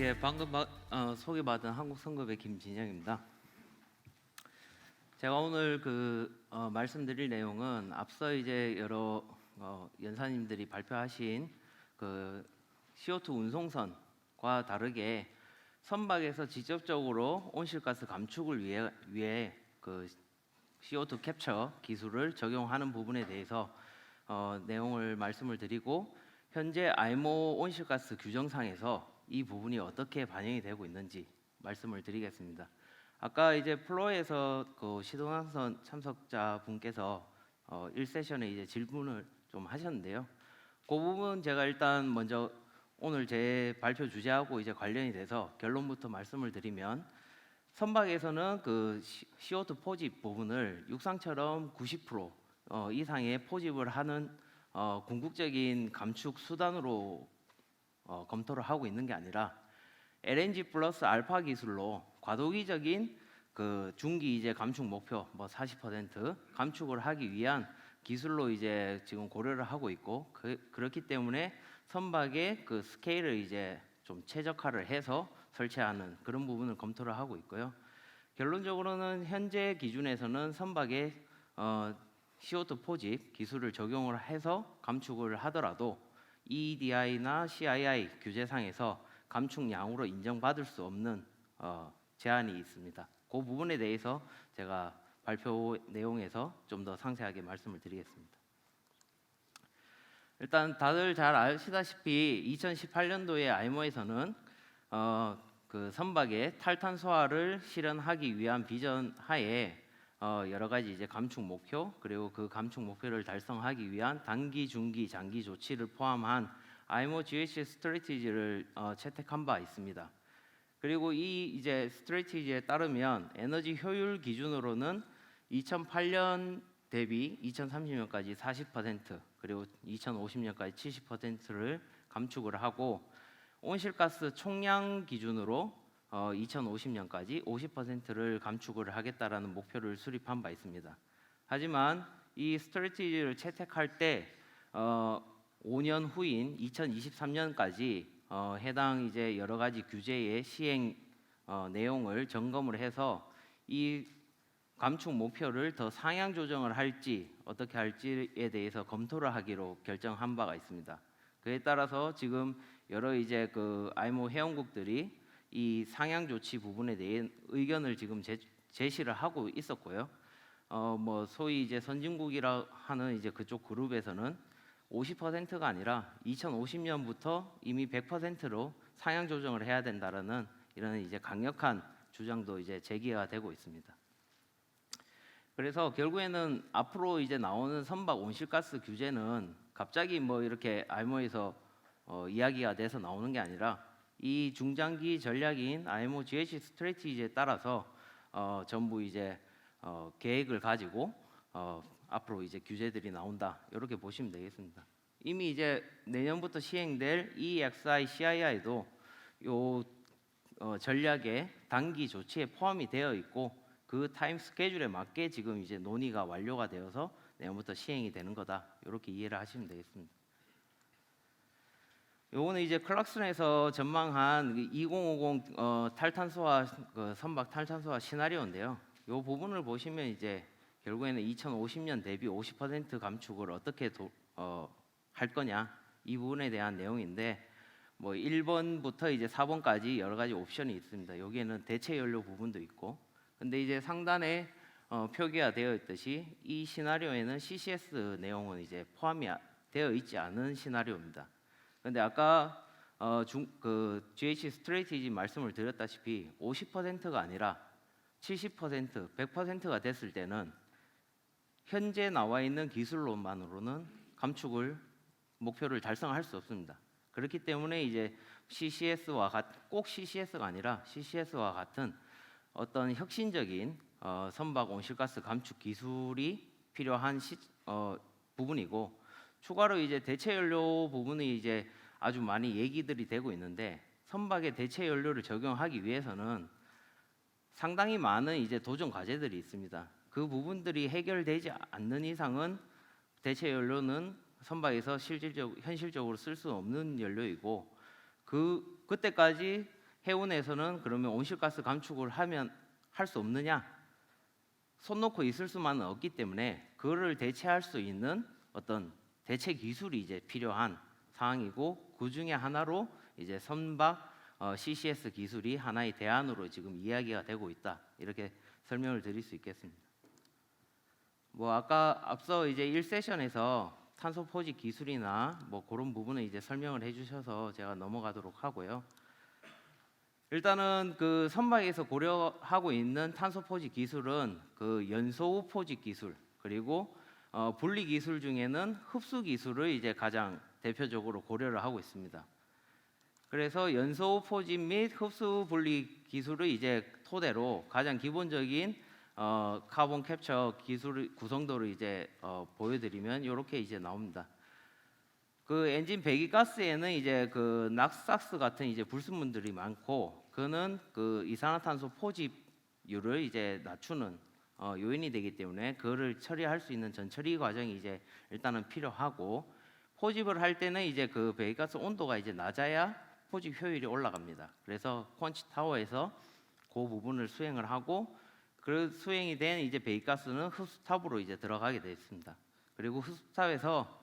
예, 방금 마- 어, 소개받은 한국 선급의 김진영입니다. 제가 오늘 그 어, 말씀드릴 내용은 앞서 이제 여러 어, 연사님들이 발표하신 그 CO2 운송선과 다르게 선박에서 직접적으로 온실가스 감축을 위해 위해 그 CO2 캡처 기술을 적용하는 부분에 대해서 어, 내용을 말씀을 드리고 현재 IMO 온실가스 규정상에서 이 부분이 어떻게 반영이 되고 있는지 말씀을 드리겠습니다. 아까 이제 플로에서 그 시도난선 참석자 분께서 어, 1세션에 이제 질문을 좀 하셨는데요. 그 부분 제가 일단 먼저 오늘 제 발표 주제하고 이제 관련이 돼서 결론부터 말씀을 드리면 선박에서는 그 시- CO2 포집 부분을 육상처럼 90% 어, 이상의 포집을 하는 어, 궁극적인 감축 수단으로 어, 검토를 하고 있는 게 아니라 LNG 플러스 알파 기술로 과도기적인 그 중기 이제 감축 목표 뭐 40% 감축을 하기 위한 기술로 이제 지금 고려를 하고 있고 그, 그렇기 때문에 선박의 그 스케일을 이제 좀 최적화를 해서 설치하는 그런 부분을 검토를 하고 있고요. 결론적으로는 현재 기준에서는 선박에 어, CO2 포집 기술을 적용을 해서 감축을 하더라도 EEDI나 CII 규제상에서 감축량으로 인정받을 수 없는 어, 제한이 있습니다. 그 부분에 대해서 제가 발표 내용에서 좀 더 상세하게 말씀을 드리겠습니다. 일단 다들 잘 아시다시피 2018년도에 IMO에서는 어, 그 선박의 탈탄소화를 실현하기 위한 비전 하에 어, 여러 가지 이제 감축 목표 그리고 그 감축 목표를 달성하기 위한 단기, 중기, 장기 조치를 포함한 IMO GHG 스트레티지를 어, 채택한 바 있습니다. 그리고 이 이제 스트레티지에 따르면 에너지 효율 기준으로는 2008년 대비 2030년까지 40% 그리고 2050년까지 70%를 감축을 하고 온실가스 총량 기준으로 어, 2050년까지 50%를 감축을 하겠다라는 목표를 수립한 바 있습니다. 하지만 이 스트래티지를 채택할 때 어, 5년 후인 2023년까지 어, 해당 이제 여러 가지 규제의 시행 어, 내용을 점검을 해서 이 감축 목표를 더 상향 조정을 할지 어떻게 할지에 대해서 검토를 하기로 결정한 바가 있습니다. 그에 따라서 지금 여러 이제 그 아이모 회원국들이 이 상향 조치 부분에 대해 의견을 지금 제, 제시를 하고 있었고요. 어 뭐 소위 이제 선진국이라 하는 이제 그쪽 그룹에서는 50%가 아니라 2050년부터 이미 100%로 상향 조정을 해야 된다라는 이런 이제 강력한 주장도 이제 제기가 되고 있습니다. 그래서 결국에는 앞으로 이제 나오는 선박 온실가스 규제는 갑자기 뭐 이렇게 알모에서 어, 이야기가 돼서 나오는 게 아니라 이 중장기 전략인 IMO GHG 스트래티지에 따라서 어, 전부 이제 어, 계획을 가지고 어, 앞으로 이제 규제들이 나온다 이렇게 보시면 되겠습니다. 이미 이제 내년부터 시행될 EXI, CII도 요 어, 전략의 단기 조치에 포함이 되어 있고 그 타임 스케줄에 맞게 지금 이제 논의가 완료가 되어서 내년부터 시행이 되는 거다 이렇게 이해를 하시면 되겠습니다. 요거는 이제 클락슨에서 전망한 2050 어, 탈탄소화 그 선박 탈탄소화 시나리오인데요. 요 부분을 보시면 이제 결국에는 2050년 대비 50% 감축을 어떻게 도, 어, 할 거냐 이 부분에 대한 내용인데 뭐 1번부터 이제 4번까지 여러 가지 옵션이 있습니다. 여기에는 대체 연료 부분도 있고 근데 이제 상단에 어, 표기가 되어 있듯이 이 시나리오에는 CCS 내용은 이제 포함이 아- 되어 있지 않은 시나리오입니다. 근데 아까 어, 중, 그 GH 스트레이티지 말씀을 드렸다시피 50%가 아니라 70%, 100%가 됐을 때는 현재 나와 있는 기술론만으로는 감축을 목표를 달성할 수 없습니다. 그렇기 때문에 이제 CCS와 같, 꼭 CCS가 아니라 CCS와 같은 어떤 혁신적인 어, 선박 온실가스 감축 기술이 필요한 시, 어, 부분이고 추가로 이제 대체 연료 부분이 이제 아주 많이 얘기들이 되고 있는데 선박에 대체 연료를 적용하기 위해서는 상당히 많은 이제 도전 과제들이 있습니다. 그 부분들이 해결되지 않는 이상은 대체 연료는 선박에서 실질적 현실적으로 쓸 수 없는 연료이고 그 그때까지 해운에서는 그러면 온실가스 감축을 하면 할 수 없느냐? 손 놓고 있을 수만은 없기 때문에 그거를 대체할 수 있는 어떤 대체 기술이 이제 필요한 상황이고 그 중에 하나로 이제 선박 어, CCS 기술이 하나의 대안으로 지금 이야기가 되고 있다 이렇게 설명을 드릴 수 있겠습니다. 뭐 아까 앞서 이제 1세션에서 탄소 포집 기술이나 뭐 그런 부분을 이제 설명을 해주셔서 제가 넘어가도록 하고요. 일단은 그 선박에서 고려하고 있는 탄소 포집 기술은 그 연소우 포집 기술 그리고 어, 분리 기술 중에는 흡수 기술을 이제 가장 대표적으로 고려를 하고 있습니다. 그래서 연소 포집 및 흡수 분리 기술을 이제 토대로 가장 기본적인 어, 카본 캡처 기술 구성도를 이제 어, 보여드리면 이렇게 이제 나옵니다. 그 엔진 배기 가스에는 이제 그 낙삭스 같은 이제 불순물들이 많고 그는 그 이산화탄소 포집율을 이제 낮추는 어, 요인이 되기 때문에 그거를 처리할 수 있는 전처리 과정이 이제 일단은 필요하고 포집을 할 때는 이제 그 배기가스 온도가 이제 낮아야 포집 효율이 올라갑니다. 그래서 펀치 타워에서 그 부분을 수행을 하고 그 수행이 된 이제 배기가스는 흡수탑으로 이제 들어가게 되어 있습니다. 그리고 흡수탑에서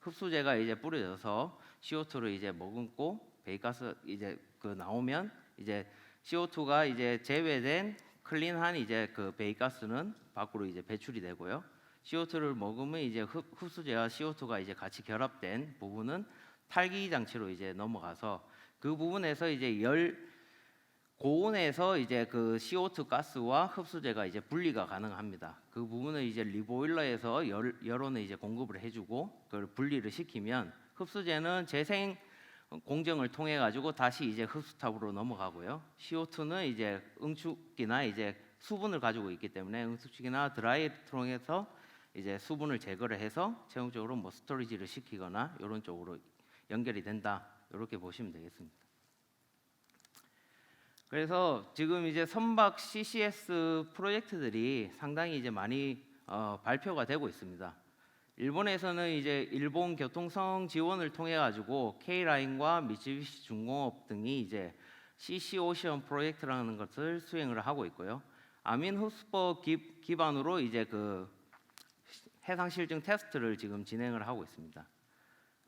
흡수제가 이제 뿌려져서 CO2를 이제 머금고 배기가스 이제 그 나오면 이제 CO2가 이제 제외된 클린한 이제 그 배기가스는 밖으로 이제 배출이 되고요. CO2를 먹으면 이제 흡, 흡수제와 CO2가 이제 같이 결합된 부분은 탈기 장치로 이제 넘어가서 그 부분에서 이제 열 고온에서 이제 그 CO2 가스와 흡수제가 이제 분리가 가능합니다. 그 부분을 이제 리보일러에서 열, 열원을 이제 공급을 해주고 그걸 분리를 시키면 흡수제는 재생 공정을 통해 가지고 다시 이제 흡수탑으로 넘어가고요. CO2는 이제 응축기나 이제 수분을 가지고 있기 때문에 응축기나 드라이를 통해서 이제 수분을 제거를 해서 최종적으로 뭐 스토리지를 시키거나 이런 쪽으로 연결이 된다. 이렇게 보시면 되겠습니다. 그래서 지금 이제 선박 CCS 프로젝트들이 상당히 이제 많이 어, 발표가 되고 있습니다. 일본에서는 이제 일본 교통성 지원을 통해 가지고 K 라인과 미쓰비시 중공업 등이 이제 CC 오션 프로젝트라는 것을 수행을 하고 있고요. 아민 기, 기반으로 이제 그 해상 실증 테스트를 지금 진행을 하고 있습니다.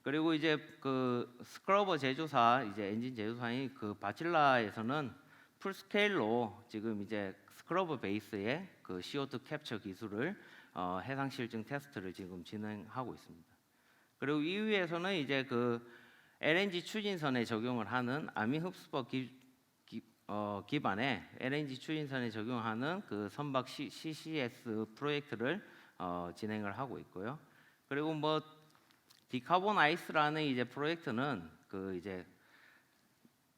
그리고 이제 그 스크러버 제조사 이제 엔진 제조사인 그 바칠라에서는 풀 스케일로 지금 이제 스크러버 베이스의 그 CO2 캡처 기술을 어, 해상 실증 테스트를 지금 진행하고 있습니다. 그리고 EU에서는 이제 그 LNG 추진선에 적용을 하는 아미 흡수법 기, 기, 어, 기반의 LNG 추진선에 적용하는 그 선박 C, CCS 프로젝트를 어, 진행을 하고 있고요. 그리고 뭐 디카본 아이스라는 이제 프로젝트는 그 이제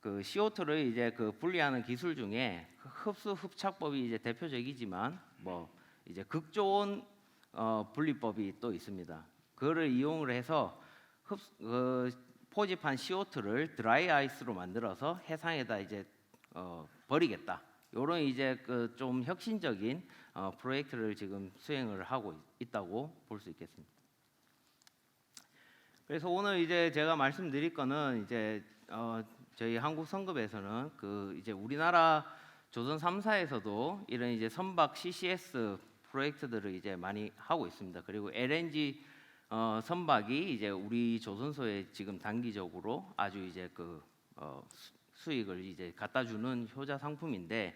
그 CO2를 이제 그 분리하는 기술 중에 그 흡수 흡착법이 이제 대표적이지만 뭐 이제 극조온 어, 분리법이 또 있습니다. 그거를 이용을 해서 흡 그, 포집한 CO2를 드라이 아이스로 만들어서 해상에다 이제 어, 버리겠다. 요런 이제 그 좀 혁신적인 어, 프로젝트를 지금 수행을 하고 있, 다고 볼 수 있겠습니다. 그래서 오늘 이제 제가 말씀드릴 거는 이제 어, 저희 한국 성급에서는 그 이제 우리나라 조선 3사에서도 이런 이제 선박 CCS 프로젝트들을 이제 많이 하고 있습니다. 그리고 LNG 어, 선박이 이제 우리 조선소에 지금 단기적으로 아주 이제 그 어, 수- 수익을 이제 갖다 주는 효자 상품인데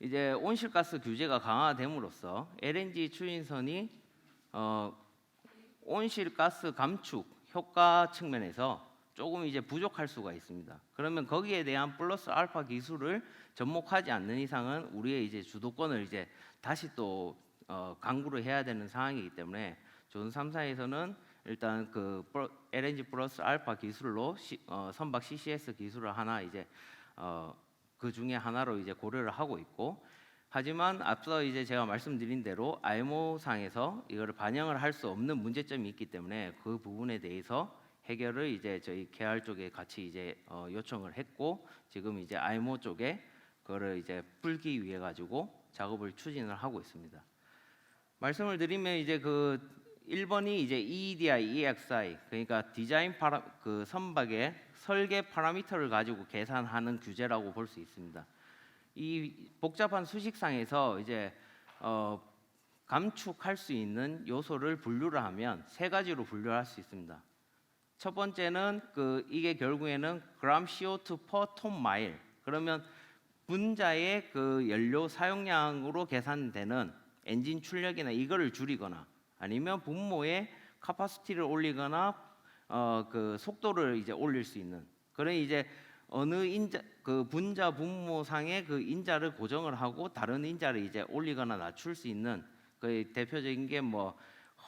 이제 온실가스 규제가 강화됨으로써 LNG 추진선이 어, 온실가스 감축 효과 측면에서 조금 이제 부족할 수가 있습니다. 그러면 거기에 대한 플러스 알파 기술을 접목하지 않는 이상은 우리의 이제 주도권을 이제 다시 또 어, 강구를 해야 되는 상황이기 때문에 조선 3사에서는 일단 그 LNG 플러스 알파 기술로 시, 어, 선박 CCS 기술을 하나 이제 어, 그 중에 하나로 이제 고려를 하고 있고 하지만 앞서 이제 제가 말씀드린 대로 IMO 상에서 이거를 반영을 할 수 없는 문제점이 있기 때문에 그 부분에 대해서 해결을 이제 저희 계열 쪽에 같이 이제 어, 요청을 했고 지금 이제 IMO 쪽에 그거를 이제 풀기 위해 가지고 작업을 추진을 하고 있습니다. 말씀을 드리면 이제 그 1번이 이제 E EEDI, EXI 그러니까 디자인 파라 그 선박의 설계 파라미터를 가지고 계산하는 규제라고 볼 수 있습니다. 이 복잡한 수식상에서 이제 어, 감축할 수 있는 요소를 분류를 하면 세 가지로 분류할 수 있습니다. 첫 번째는 그 이게 결국에는 그람 CO2 per ton mile 그러면 분자의 그 연료 사용량으로 계산되는 엔진 출력이나 이거를 줄이거나 아니면 분모의 카파시티를 올리거나 어 그 속도를 이제 올릴 수 있는 그런 이제 어느 인자 그 분자 분모상의 그 인자를 고정을 하고 다른 인자를 이제 올리거나 낮출 수 있는 그 대표적인 게 뭐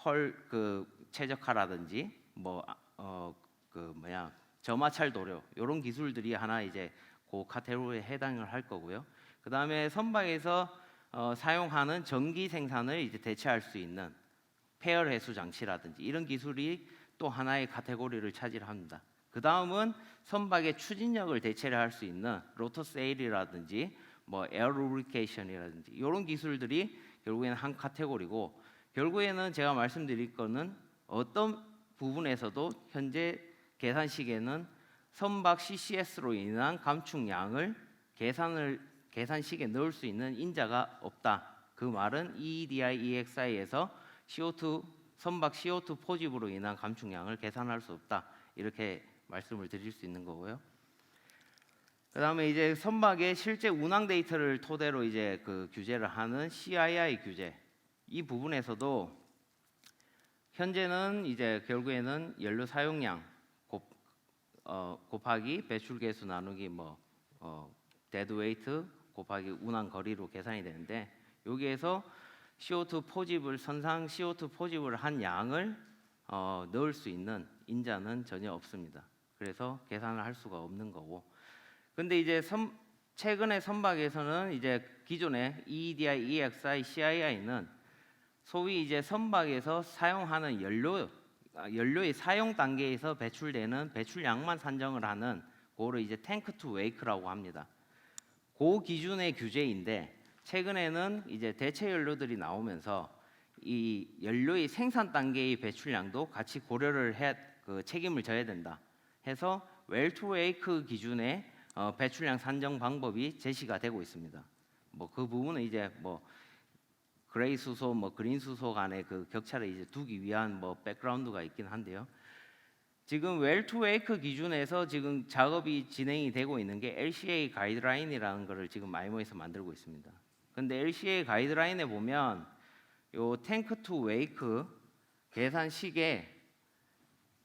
헐 그 최적화라든지 뭐 어 그 뭐야 저마찰 도료 이런 기술들이 하나 이제 그 카테고리에 해당을 할 거고요. 그 다음에 선박에서 어, 사용하는 전기 생산을 이제 대체할 수 있는 폐열 해수 장치라든지 이런 기술이 또 하나의 카테고리를 차지합니다. 그 다음은 선박의 추진력을 대체를 할 수 있는 로터 세일이라든지 뭐 에어 루브리케이션이라든지 이런 기술들이 결국에는 한 카테고리고 결국에는 제가 말씀드릴 거는 어떤 부분에서도 현재 계산식에는 선박 CCS로 인한 감축량을 계산을 계산식에 넣을 수 있는 인자가 없다. 그 말은 E EEDI, EXI에서 CO2 선박 CO2 포집으로 인한 감축량을 계산할 수 없다. 이렇게 말씀을 드릴 수 있는 거고요. 그다음에 이제 선박의 실제 운항 데이터를 토대로 이제 그 규제를 하는 CII 규제 이 부분에서도 현재는 이제 결국에는 연료 사용량 곱, 어, 곱하기 배출 개수 나누기 뭐 어, 데드 웨이트 곱하기 운항 거리로 계산이 되는데 여기에서 CO2 포집을 선상 CO2 포집을 한 양을 어, 넣을 수 있는 인자는 전혀 없습니다. 그래서 계산을 할 수가 없는 거고. 근데 이제 선, 최근에 선박에서는 이제 기존의 EEDI, EXI, CII는 소위 이제 선박에서 사용하는 연료 아, 연료의 사용 단계에서 배출되는 배출량만 산정을 하는 그거를 이제 탱크 투 웨이크라고 합니다. 그 기준의 규제인데 최근에는 이제 대체 연료들이 나오면서 이 연료의 생산 단계의 배출량도 같이 고려를 해 그 책임을 져야 된다. 해서 웰투 웨이크 기준의 어, 배출량 산정 방법이 제시가 되고 있습니다. 뭐 그 부분은 이제 뭐 그레이 수소, 뭐 그린 수소 간의 그 격차를 이제 두기 위한 뭐 백그라운드가 있긴 한데요. 지금 웰투 웨이크 기준에서 지금 작업이 진행이 되고 있는 게 LCA 가이드라인이라는 거를 지금 마이모에서 만들고 있습니다. 근데 LCA 가이드라인에 보면 요 탱크 투 웨이크 계산식에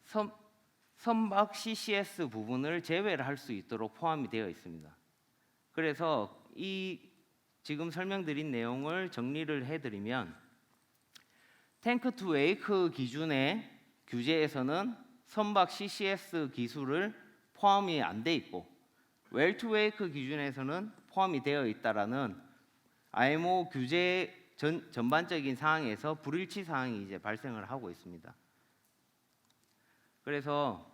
선, 선박 CCS 부분을 제외를 할 수 있도록 포함이 되어 있습니다. 그래서 이 지금 설명드린 내용을 정리를 해드리면 탱크 투 웨이크 기준의 규제에서는 선박 CCS 기술을 포함이 안 돼 있고 웰투 웨이크 기준에서는 포함이 되어 있다라는 IMO 규제 전, 전반적인 사항에서 불일치 사항이 이제 발생을 하고 있습니다. 그래서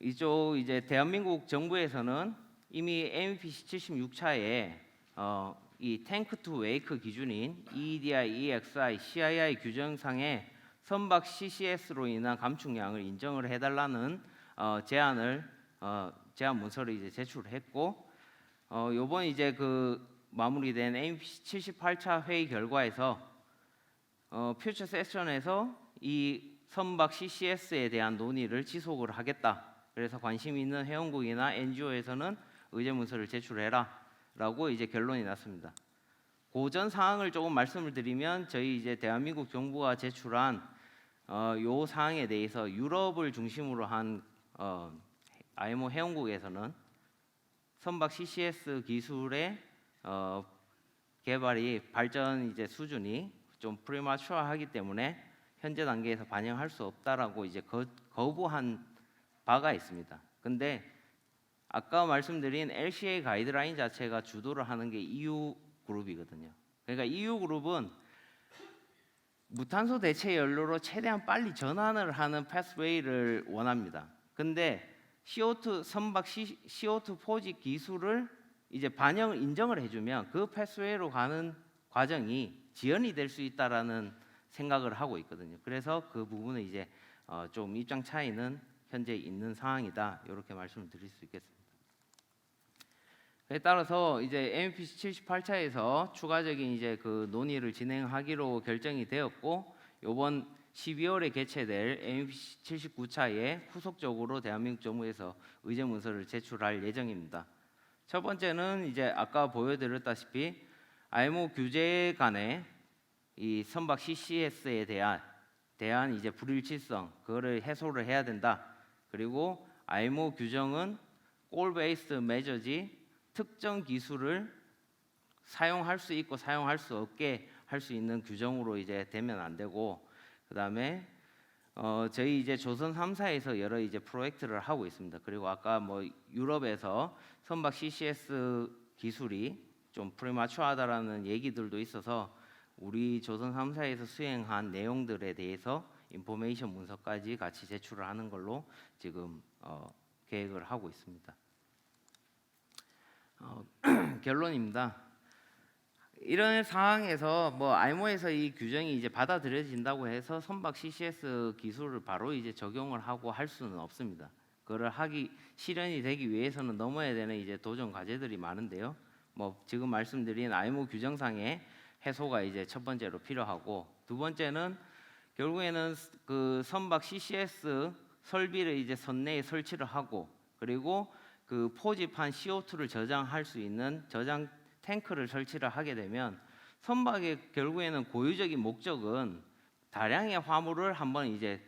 이쪽 이제 대한민국 정부에서는 이미 MEPC 76차에 어, 이 탱크 투 웨이크 기준인 E EEDI, EXI, CII 규정상에 선박 CCS로 인한 감축량을 인정을 해달라는 어, 제안을 어, 제안 문서를 이제 제출했고 어, 요번 이제 그 마무리된 MEPC 78차 회의 결과에서 어, 퓨처 세션에서 이 선박 CCS에 대한 논의를 지속을 하겠다. 그래서 관심 있는 회원국이나 NGO에서는 의제 문서를 제출해라라고 이제 결론이 났습니다. 고전 사항을 조금 말씀을 드리면 저희 이제 대한민국 정부가 제출한 어, 요 사항에 대해서 유럽을 중심으로 한 어, IMO 회원국에서는 선박 CCS 기술의 어, 개발이 발전 이제 수준이 좀 프리마추어하기 때문에 현재 단계에서 반영할 수 없다라고 이제 거, 거부한 바가 있습니다. 근데 아까 말씀드린 LCA 가이드라인 자체가 주도를 하는 게 EU 그룹이거든요. 그러니까 EU 그룹은 무탄소 대체 연료로 최대한 빨리 전환을 하는 패스웨이를 원합니다. 근데 CO2 선박 CO2 포집 기술을 이제 반영을 인정을 해주면 그 패스웨이로 가는 과정이 지연이 될 수 있다라는 생각을 하고 있거든요. 그래서 그 부분은 이제 어, 좀 입장 차이는 현재 있는 상황이다. 이렇게 말씀을 드릴 수 있겠습니다. 따라서 이제 MEPC 78차에서 추가적인 이제 그 논의를 진행하기로 결정이 되었고 이번 12월에 개최될 MEPC 79차에 후속적으로 대한민국 정부에서 의제 문서를 제출할 예정입니다. 첫 번째는 이제 아까 보여드렸다시피 IMO 규제 간의 이 선박 CCS에 대한 대한 이제 불일치성 그거를 해소를 해야 된다. 그리고 IMO 규정은 골 베이스드 메저지 특정 기술을 사용할 수 있고 사용할 수 없게 할 수 있는 규정으로 이제 되면 안 되고 그다음에 어 저희 이제 조선 3사에서 여러 이제 프로젝트를 하고 있습니다. 그리고 아까 뭐 유럽에서 선박 CCS 기술이 좀 프리마추하다라는 얘기들도 있어서 우리 조선 3사에서 수행한 내용들에 대해서 인포메이션 문서까지 같이 제출을 하는 걸로 지금 어, 계획을 하고 있습니다. 어, 결론입니다. 이런 상황에서 뭐 IMO에서 이 규정이 이제 받아들여진다고 해서 선박 CCS 기술을 바로 이제 적용을 하고 할 수는 없습니다. 그걸 하기 실현이 되기 위해서는 넘어야 되는 이제 도전 과제들이 많은데요. 뭐 지금 말씀드린 IMO 규정상의 해소가 이제 첫 번째로 필요하고 두 번째는 결국에는 그 선박 CCS 설비를 이제 선내에 설치를 하고 그리고 그 포집한 CO2를 저장할 수 있는 저장 탱크를 설치를 하게 되면 선박의 결국에는 고유적인 목적은 다량의 화물을 한번 이제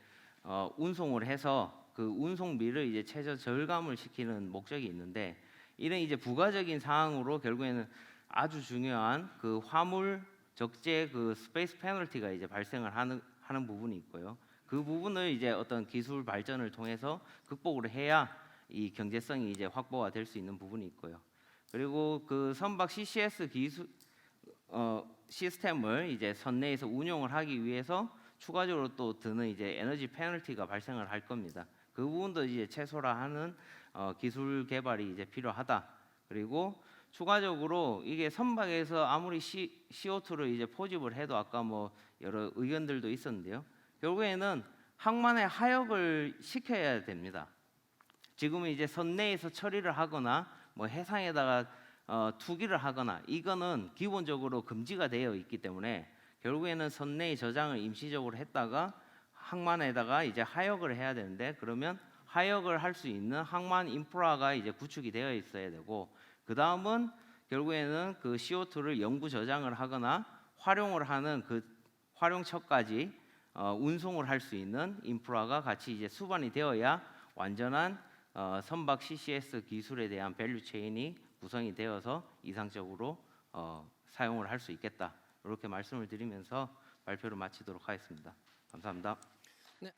어, 운송을 해서 그 운송비를 이제 최저 절감을 시키는 목적이 있는데 이런 이제 부가적인 사항으로 결국에는 아주 중요한 그 화물 적재 그 스페이스 페널티가 이제 발생을 하는 하는 부분이 있고요. 그 부분을 이제 어떤 기술 발전을 통해서 극복을 해야 이 경제성이 이제 확보가 될 수 있는 부분이 있고요. 그리고 그 선박 CCS 기술 어, 시스템을 이제 선내에서 운용을 하기 위해서 추가적으로 또 드는 이제 에너지 페널티가 발생을 할 겁니다. 그 부분도 이제 최소화 하는 어, 기술 개발이 이제 필요하다. 그리고 추가적으로 이게 선박에서 아무리 C, CO2를 이제 포집을 해도 아까 뭐 여러 의견들도 있었는데요. 결국에는 항만의 하역을 시켜야 됩니다. 지금은 이제 선내에서 처리를 하거나 뭐 해상에다가 어, 투기를 하거나 이거는 기본적으로 금지가 되어 있기 때문에 결국에는 선내에 저장을 임시적으로 했다가 항만에다가 이제 하역을 해야 되는데 그러면 하역을 할 수 있는 항만 인프라가 이제 구축이 되어 있어야 되고 그 다음은 결국에는 그 CO2를 영구 저장을 하거나 활용을 하는 그 활용처까지 어, 운송을 할 수 있는 인프라가 같이 이제 수반이 되어야 완전한 어, 선박 CCS 기술에 대한 밸류 체인이 구성이 되어서 이상적으로 어, 사용을 할 수 있겠다 이렇게 말씀을 드리면서 발표를 마치도록 하겠습니다. 감사합니다.